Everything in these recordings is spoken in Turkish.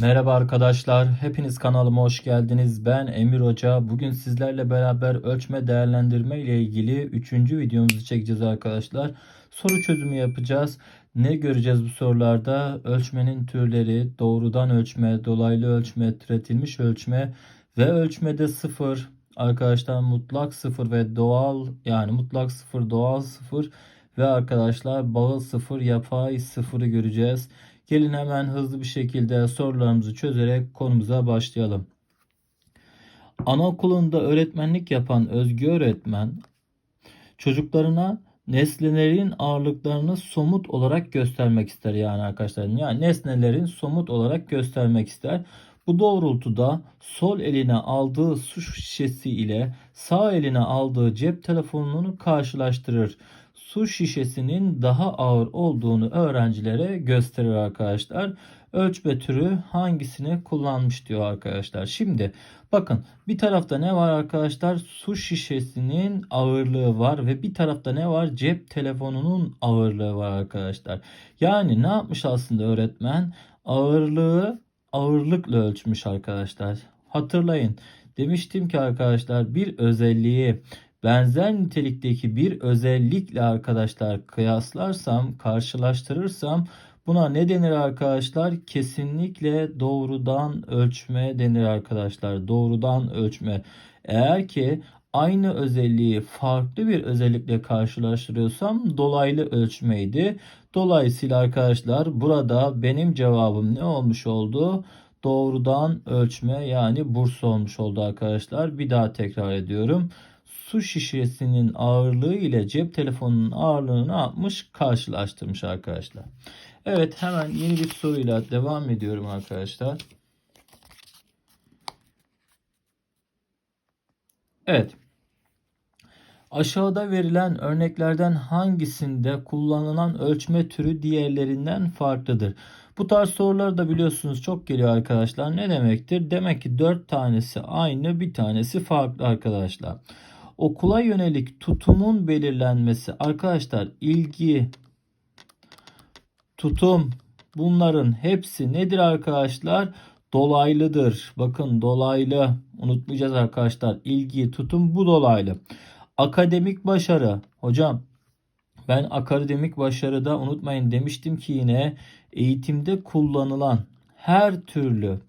Merhaba arkadaşlar, hepiniz kanalıma hoş geldiniz. Ben Emir Hoca. Bugün sizlerle beraber ölçme değerlendirme ile ilgili 3. videomuzu çekeceğiz arkadaşlar. Soru çözümü yapacağız. Ne göreceğiz bu sorularda? Ölçmenin türleri, doğrudan ölçme, dolaylı ölçme, türetilmiş ölçme ve ölçmede sıfır. Arkadaşlar mutlak sıfır ve doğal yani mutlak sıfır, doğal sıfır ve arkadaşlar bağıl sıfır, yapay sıfırı göreceğiz. Gelin hemen hızlı bir şekilde sorularımızı çözerek konumuza başlayalım. Anaokulunda öğretmenlik yapan Özgü öğretmen çocuklarına nesnelerin ağırlıklarını somut olarak göstermek ister yani arkadaşlar. Yani nesnelerin somut olarak göstermek ister. Bu doğrultuda sol eline aldığı su şişesi ile sağ eline aldığı cep telefonunu karşılaştırır su şişesinin daha ağır olduğunu öğrencilere gösterir arkadaşlar. Ölçme türü hangisini kullanmış diyor arkadaşlar. Şimdi bakın bir tarafta ne var arkadaşlar? Su şişesinin ağırlığı var ve bir tarafta ne var? Cep telefonunun ağırlığı var arkadaşlar. Yani ne yapmış aslında öğretmen? Ağırlığı ağırlıkla ölçmüş arkadaşlar. Hatırlayın. Demiştim ki arkadaşlar bir özelliği benzer nitelikteki bir özellikle arkadaşlar kıyaslarsam, karşılaştırırsam buna ne denir arkadaşlar? Kesinlikle doğrudan ölçme denir arkadaşlar. Doğrudan ölçme. Eğer ki aynı özelliği farklı bir özellikle karşılaştırıyorsam dolaylı ölçmeydi. Dolayısıyla arkadaşlar burada benim cevabım ne olmuş oldu? Doğrudan ölçme yani burs olmuş oldu arkadaşlar. Bir daha tekrar ediyorum su şişesinin ağırlığı ile cep telefonunun ağırlığını yapmış? Karşılaştırmış arkadaşlar. Evet hemen yeni bir soruyla devam ediyorum arkadaşlar. Evet. Aşağıda verilen örneklerden hangisinde kullanılan ölçme türü diğerlerinden farklıdır? Bu tarz sorular da biliyorsunuz çok geliyor arkadaşlar. Ne demektir? Demek ki 4 tanesi aynı, bir tanesi farklı arkadaşlar okula yönelik tutumun belirlenmesi arkadaşlar ilgi tutum bunların hepsi nedir arkadaşlar? Dolaylıdır. Bakın dolaylı unutmayacağız arkadaşlar. İlgi, tutum bu dolaylı. Akademik başarı. Hocam ben akademik başarıda unutmayın demiştim ki yine eğitimde kullanılan her türlü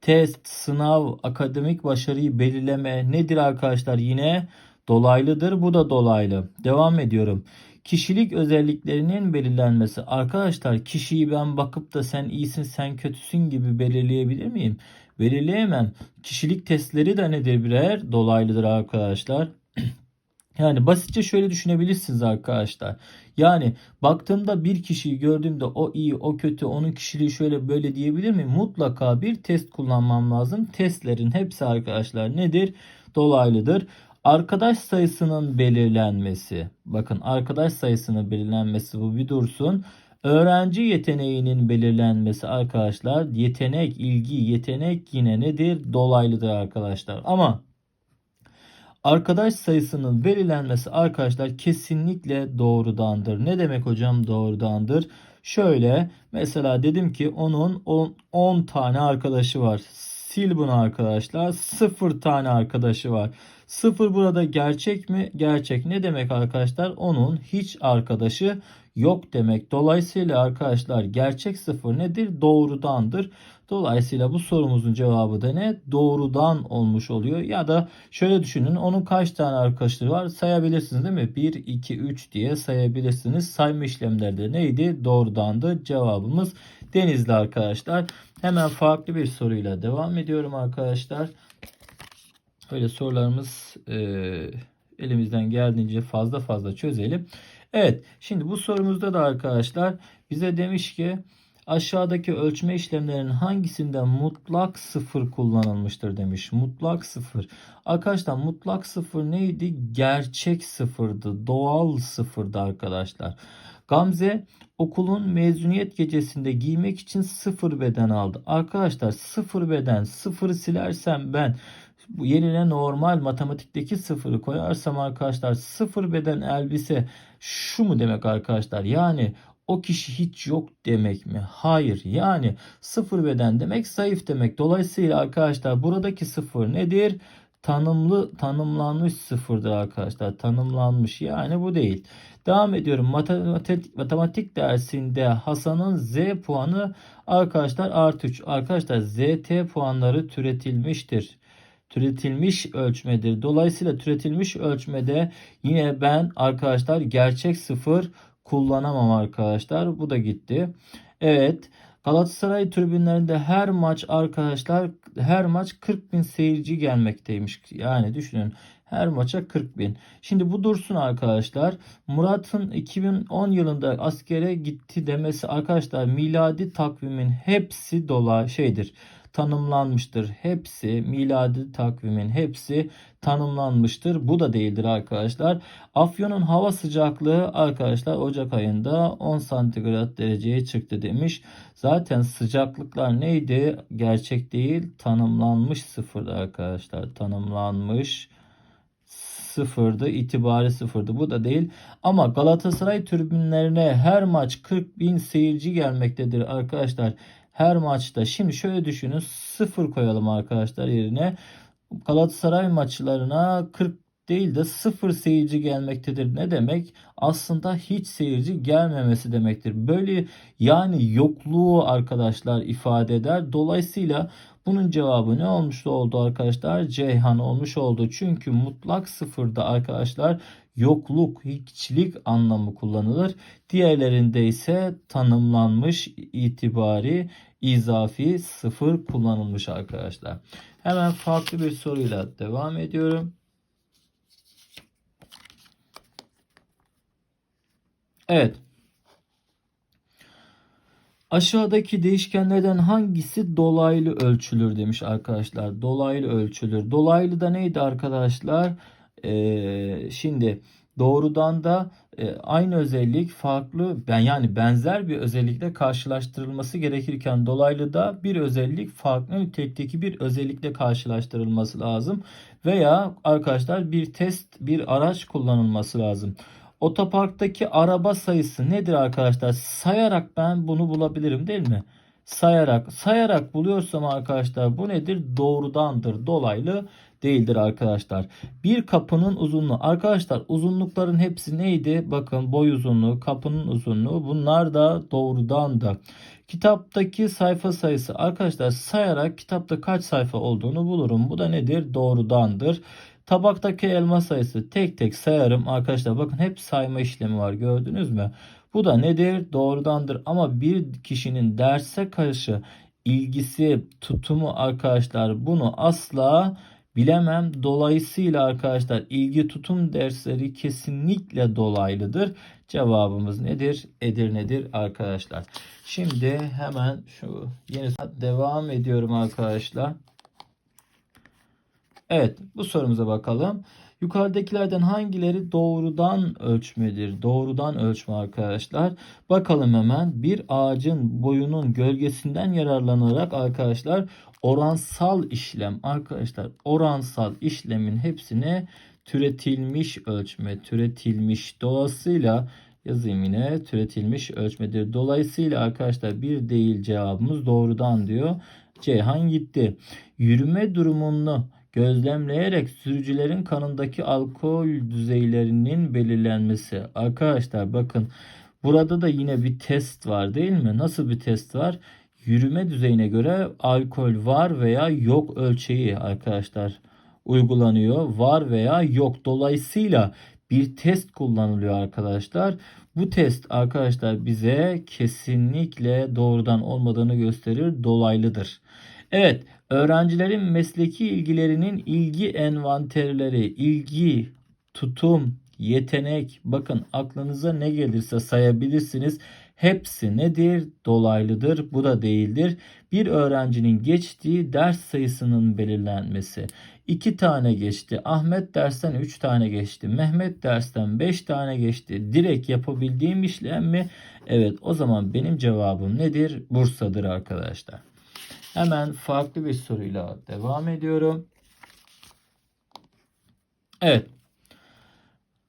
test, sınav, akademik başarıyı belirleme nedir arkadaşlar? Yine dolaylıdır. Bu da dolaylı. Devam ediyorum. Kişilik özelliklerinin belirlenmesi. Arkadaşlar kişiyi ben bakıp da sen iyisin sen kötüsün gibi belirleyebilir miyim? Belirleyemem. Kişilik testleri de nedir birer? Dolaylıdır arkadaşlar. Yani basitçe şöyle düşünebilirsiniz arkadaşlar. Yani baktığımda bir kişiyi gördüğümde o iyi, o kötü, onun kişiliği şöyle böyle diyebilir miyim? Mutlaka bir test kullanmam lazım. Testlerin hepsi arkadaşlar nedir? Dolaylıdır. Arkadaş sayısının belirlenmesi. Bakın arkadaş sayısının belirlenmesi bu bir dursun. Öğrenci yeteneğinin belirlenmesi arkadaşlar. Yetenek, ilgi, yetenek yine nedir? Dolaylıdır arkadaşlar. Ama arkadaş sayısının belirlenmesi arkadaşlar kesinlikle doğrudandır. Ne demek hocam doğrudandır? Şöyle mesela dedim ki onun 10 tane arkadaşı var. Sil bunu arkadaşlar. 0 tane arkadaşı var. 0 burada gerçek mi? Gerçek. Ne demek arkadaşlar? Onun hiç arkadaşı yok demek. Dolayısıyla arkadaşlar gerçek 0 nedir? Doğrudandır. Dolayısıyla bu sorumuzun cevabı da ne? Doğrudan olmuş oluyor. Ya da şöyle düşünün. Onun kaç tane arkadaşları var? Sayabilirsiniz değil mi? 1, 2, 3 diye sayabilirsiniz. Sayma işlemlerde neydi? Doğrudandı. Cevabımız Denizli arkadaşlar. Hemen farklı bir soruyla devam ediyorum arkadaşlar. Böyle sorularımız e, elimizden geldiğince fazla fazla çözelim. Evet şimdi bu sorumuzda da arkadaşlar bize demiş ki aşağıdaki ölçme işlemlerinin hangisinde mutlak sıfır kullanılmıştır demiş. Mutlak sıfır. Arkadaşlar mutlak sıfır neydi? Gerçek sıfırdı. Doğal sıfırdı arkadaşlar. Gamze okulun mezuniyet gecesinde giymek için sıfır beden aldı. Arkadaşlar sıfır beden sıfırı silersem ben yerine normal matematikteki sıfırı koyarsam arkadaşlar sıfır beden elbise şu mu demek arkadaşlar? Yani o kişi hiç yok demek mi? Hayır. Yani sıfır beden demek zayıf demek. Dolayısıyla arkadaşlar buradaki sıfır nedir? Tanımlı tanımlanmış sıfırdır arkadaşlar. Tanımlanmış yani bu değil. Devam ediyorum. Matematik, matematik dersinde Hasan'ın Z puanı arkadaşlar artı 3. Arkadaşlar ZT puanları türetilmiştir türetilmiş ölçmedir. Dolayısıyla türetilmiş ölçmede yine ben arkadaşlar gerçek sıfır kullanamam arkadaşlar. Bu da gitti. Evet. Galatasaray tribünlerinde her maç arkadaşlar her maç 40 bin seyirci gelmekteymiş. Yani düşünün her maça 40 bin. Şimdi bu dursun arkadaşlar. Murat'ın 2010 yılında askere gitti demesi arkadaşlar miladi takvimin hepsi dola şeydir tanımlanmıştır. Hepsi miladi takvimin hepsi tanımlanmıştır. Bu da değildir arkadaşlar. Afyon'un hava sıcaklığı arkadaşlar Ocak ayında 10 santigrat dereceye çıktı demiş. Zaten sıcaklıklar neydi? Gerçek değil tanımlanmış sıfırdı arkadaşlar. Tanımlanmış sıfırdı. itibari sıfırdı. Bu da değil. Ama Galatasaray tribünlerine her maç 40 bin seyirci gelmektedir arkadaşlar her maçta. Şimdi şöyle düşünün. Sıfır koyalım arkadaşlar yerine. Galatasaray maçlarına 40 değil de sıfır seyirci gelmektedir. Ne demek? Aslında hiç seyirci gelmemesi demektir. Böyle yani yokluğu arkadaşlar ifade eder. Dolayısıyla bunun cevabı ne olmuş oldu arkadaşlar? Ceyhan olmuş oldu. Çünkü mutlak sıfırda arkadaşlar yokluk, hiçlik anlamı kullanılır. Diğerlerinde ise tanımlanmış itibari izafi sıfır kullanılmış arkadaşlar. Hemen farklı bir soruyla devam ediyorum. Evet. Aşağıdaki değişkenlerden hangisi dolaylı ölçülür demiş arkadaşlar. Dolaylı ölçülür. Dolaylı da neydi arkadaşlar? Ee, şimdi doğrudan da e, aynı özellik farklı ben yani benzer bir özellikle karşılaştırılması gerekirken dolaylı da bir özellik farklı nitelikteki bir özellikle karşılaştırılması lazım veya arkadaşlar bir test bir araç kullanılması lazım. Otoparktaki araba sayısı nedir arkadaşlar? Sayarak ben bunu bulabilirim değil mi? Sayarak sayarak buluyorsam arkadaşlar bu nedir? Doğrudandır. Dolaylı değildir arkadaşlar. Bir kapının uzunluğu. Arkadaşlar uzunlukların hepsi neydi? Bakın boy uzunluğu, kapının uzunluğu. Bunlar da doğrudan da. Kitaptaki sayfa sayısı. Arkadaşlar sayarak kitapta kaç sayfa olduğunu bulurum. Bu da nedir? Doğrudandır. Tabaktaki elma sayısı tek tek sayarım. Arkadaşlar bakın hep sayma işlemi var gördünüz mü? Bu da nedir? Doğrudandır. Ama bir kişinin derse karşı ilgisi, tutumu arkadaşlar bunu asla bilemem. Dolayısıyla arkadaşlar ilgi tutum dersleri kesinlikle dolaylıdır. Cevabımız nedir? Edirne'dir arkadaşlar. Şimdi hemen şu yeni devam ediyorum arkadaşlar. Evet bu sorumuza bakalım. Yukarıdakilerden hangileri doğrudan ölçmedir? Doğrudan ölçme arkadaşlar. Bakalım hemen bir ağacın boyunun gölgesinden yararlanarak arkadaşlar oransal işlem arkadaşlar oransal işlemin hepsine türetilmiş ölçme türetilmiş dolayısıyla yazayım yine türetilmiş ölçmedir. Dolayısıyla arkadaşlar bir değil cevabımız doğrudan diyor. Ceyhan gitti. Yürüme durumunu gözlemleyerek sürücülerin kanındaki alkol düzeylerinin belirlenmesi. Arkadaşlar bakın burada da yine bir test var değil mi? Nasıl bir test var? Yürüme düzeyine göre alkol var veya yok ölçeği arkadaşlar uygulanıyor. Var veya yok. Dolayısıyla bir test kullanılıyor arkadaşlar. Bu test arkadaşlar bize kesinlikle doğrudan olmadığını gösterir. Dolaylıdır. Evet Öğrencilerin mesleki ilgilerinin ilgi envanterleri, ilgi, tutum, yetenek, bakın aklınıza ne gelirse sayabilirsiniz. Hepsi nedir? Dolaylıdır. Bu da değildir. Bir öğrencinin geçtiği ders sayısının belirlenmesi. 2 tane geçti. Ahmet dersten 3 tane geçti. Mehmet dersten 5 tane geçti. Direkt yapabildiğim işlem mi? Evet o zaman benim cevabım nedir? Bursa'dır arkadaşlar. Hemen farklı bir soruyla devam ediyorum. Evet.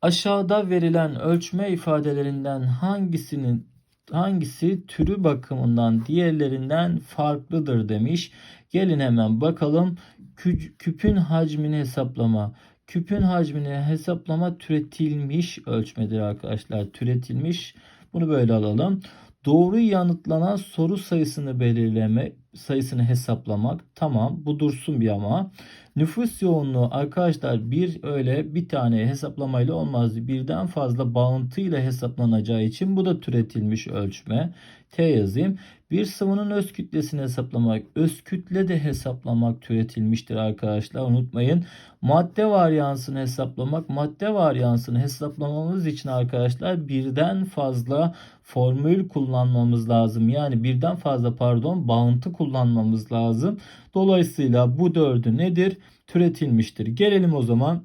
Aşağıda verilen ölçme ifadelerinden hangisinin hangisi türü bakımından diğerlerinden farklıdır demiş. Gelin hemen bakalım. Kü- küpün hacmini hesaplama. Küpün hacmini hesaplama türetilmiş ölçmedir arkadaşlar. Türetilmiş. Bunu böyle alalım. Doğru yanıtlanan soru sayısını belirleme, sayısını hesaplamak. Tamam bu dursun bir ama. Nüfus yoğunluğu arkadaşlar bir öyle bir tane hesaplamayla olmaz. Birden fazla bağıntıyla hesaplanacağı için bu da türetilmiş ölçme. T yazayım. Bir sıvının öz kütlesini hesaplamak, öz kütle de hesaplamak türetilmiştir arkadaşlar. Unutmayın. Madde varyansını hesaplamak, madde varyansını hesaplamamız için arkadaşlar birden fazla formül kullanmamız lazım. Yani birden fazla pardon bağıntı kullanmamız lazım. Dolayısıyla bu dördü nedir? Türetilmiştir. Gelelim o zaman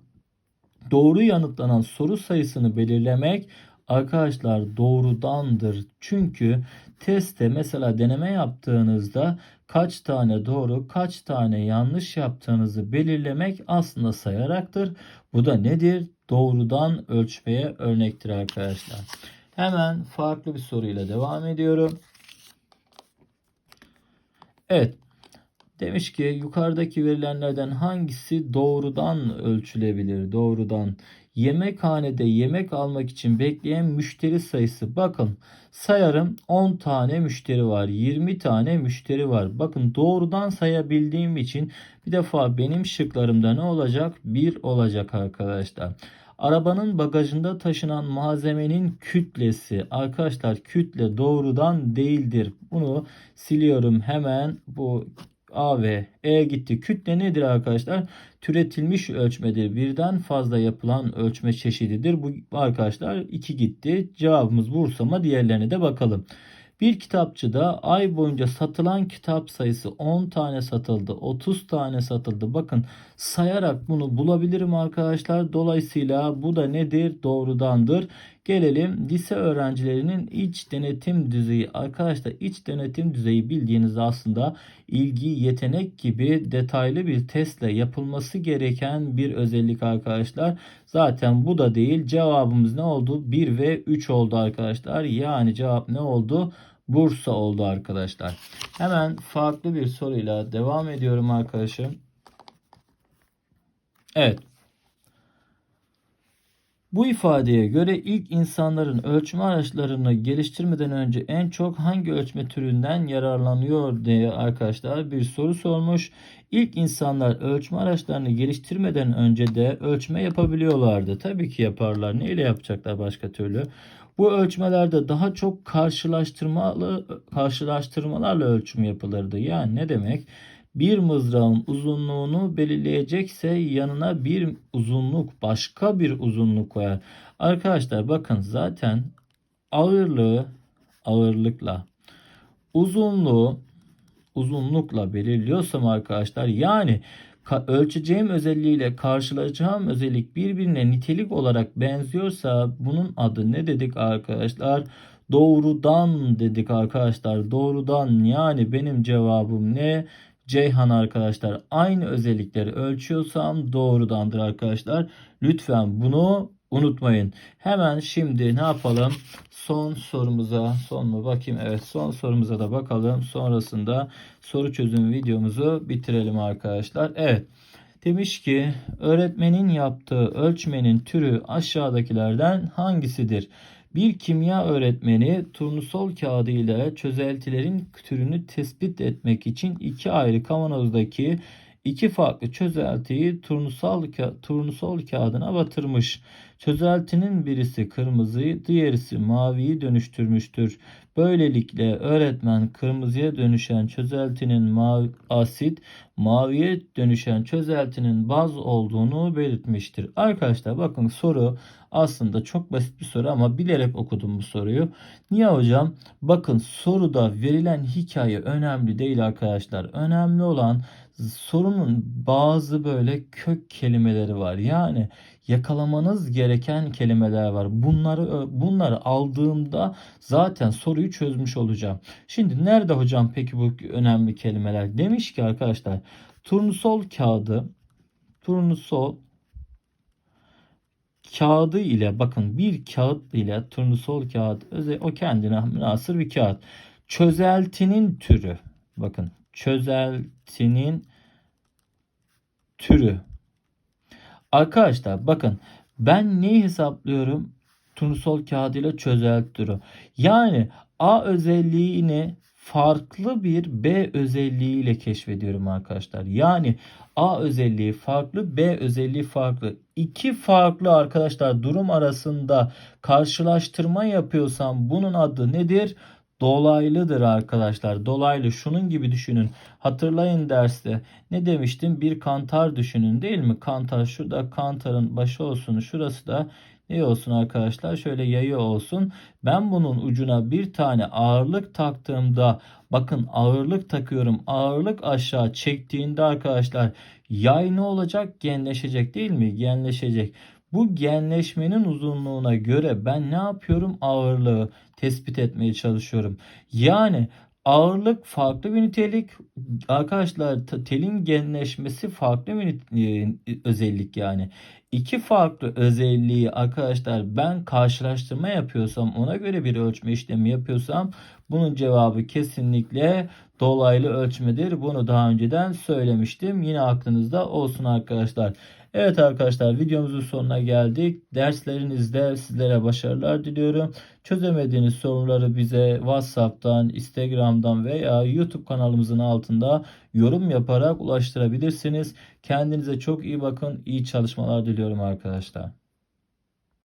doğru yanıtlanan soru sayısını belirlemek arkadaşlar doğrudandır. Çünkü testte mesela deneme yaptığınızda kaç tane doğru kaç tane yanlış yaptığınızı belirlemek aslında sayaraktır. Bu da nedir? Doğrudan ölçmeye örnektir arkadaşlar. Hemen farklı bir soruyla devam ediyorum. Evet. Demiş ki yukarıdaki verilenlerden hangisi doğrudan ölçülebilir? Doğrudan yemekhanede yemek almak için bekleyen müşteri sayısı. Bakın sayarım 10 tane müşteri var. 20 tane müşteri var. Bakın doğrudan sayabildiğim için bir defa benim şıklarımda ne olacak? 1 olacak arkadaşlar. Arabanın bagajında taşınan malzemenin kütlesi. Arkadaşlar kütle doğrudan değildir. Bunu siliyorum hemen. Bu A ve E gitti. Kütle nedir arkadaşlar? Türetilmiş ölçmedir. Birden fazla yapılan ölçme çeşididir. Bu arkadaşlar 2 gitti. Cevabımız Bursa ama diğerlerine de bakalım. Bir kitapçıda ay boyunca satılan kitap sayısı 10 tane satıldı, 30 tane satıldı. Bakın sayarak bunu bulabilirim arkadaşlar. Dolayısıyla bu da nedir? Doğrudandır. Gelelim lise öğrencilerinin iç denetim düzeyi. Arkadaşlar iç denetim düzeyi bildiğiniz aslında ilgi, yetenek gibi detaylı bir testle yapılması gereken bir özellik arkadaşlar. Zaten bu da değil. Cevabımız ne oldu? 1 ve 3 oldu arkadaşlar. Yani cevap ne oldu? Bursa oldu arkadaşlar. Hemen farklı bir soruyla devam ediyorum arkadaşım. Evet. Bu ifadeye göre ilk insanların ölçme araçlarını geliştirmeden önce en çok hangi ölçme türünden yararlanıyor diye arkadaşlar bir soru sormuş. İlk insanlar ölçme araçlarını geliştirmeden önce de ölçme yapabiliyorlardı. Tabii ki yaparlar. Neyle yapacaklar başka türlü? Bu ölçmelerde daha çok karşılaştırmalı karşılaştırmalarla ölçüm yapılırdı. Yani ne demek? Bir mızrağın uzunluğunu belirleyecekse yanına bir uzunluk başka bir uzunluk koyar. Arkadaşlar bakın zaten ağırlığı ağırlıkla uzunluğu uzunlukla belirliyorsam arkadaşlar yani ölçeceğim özelliğiyle karşılayacağım özellik birbirine nitelik olarak benziyorsa bunun adı ne dedik arkadaşlar? Doğrudan dedik arkadaşlar. Doğrudan yani benim cevabım ne? Ceyhan arkadaşlar aynı özellikleri ölçüyorsam doğrudandır arkadaşlar. Lütfen bunu unutmayın. Hemen şimdi ne yapalım? Son sorumuza son mu bakayım? Evet son sorumuza da bakalım. Sonrasında soru çözüm videomuzu bitirelim arkadaşlar. Evet. Demiş ki öğretmenin yaptığı ölçmenin türü aşağıdakilerden hangisidir? Bir kimya öğretmeni turnusol kağıdı ile çözeltilerin türünü tespit etmek için iki ayrı kavanozdaki iki farklı çözeltiyi turnusol, ka turnusol kağıdına batırmış. Çözeltinin birisi kırmızıyı, diğerisi maviyi dönüştürmüştür. Böylelikle öğretmen kırmızıya dönüşen çözeltinin mavi, asit, maviye dönüşen çözeltinin baz olduğunu belirtmiştir. Arkadaşlar bakın soru aslında çok basit bir soru ama bilerek okudum bu soruyu. Niye hocam? Bakın soruda verilen hikaye önemli değil arkadaşlar. Önemli olan sorunun bazı böyle kök kelimeleri var. Yani yakalamanız gereken kelimeler var. Bunları bunları aldığımda zaten soruyu çözmüş olacağım. Şimdi nerede hocam peki bu önemli kelimeler? Demiş ki arkadaşlar turnusol kağıdı turnusol kağıdı ile bakın bir kağıt ile turnusol kağıt o kendine münasır bir kağıt. Çözeltinin türü. Bakın çözeltinin türü. Arkadaşlar bakın ben neyi hesaplıyorum? Turnusol kağıdıyla çözelti türü. Yani A özelliğini farklı bir B özelliğiyle keşfediyorum arkadaşlar. Yani A özelliği farklı, B özelliği farklı. İki farklı arkadaşlar durum arasında karşılaştırma yapıyorsam bunun adı nedir? Dolaylıdır arkadaşlar. Dolaylı şunun gibi düşünün. Hatırlayın derste ne demiştim? Bir kantar düşünün değil mi? Kantar şurada kantarın başı olsun. Şurası da ne olsun arkadaşlar? Şöyle yayı olsun. Ben bunun ucuna bir tane ağırlık taktığımda bakın ağırlık takıyorum. Ağırlık aşağı çektiğinde arkadaşlar yay ne olacak? Genleşecek değil mi? Genleşecek. Bu genleşmenin uzunluğuna göre ben ne yapıyorum? Ağırlığı tespit etmeye çalışıyorum. Yani ağırlık farklı bir nitelik. Arkadaşlar telin genleşmesi farklı bir e, özellik yani. İki farklı özelliği arkadaşlar ben karşılaştırma yapıyorsam ona göre bir ölçme işlemi yapıyorsam bunun cevabı kesinlikle dolaylı ölçmedir. Bunu daha önceden söylemiştim. Yine aklınızda olsun arkadaşlar. Evet arkadaşlar videomuzun sonuna geldik. Derslerinizde sizlere başarılar diliyorum. Çözemediğiniz soruları bize WhatsApp'tan, Instagram'dan veya YouTube kanalımızın altında yorum yaparak ulaştırabilirsiniz. Kendinize çok iyi bakın. İyi çalışmalar diliyorum arkadaşlar.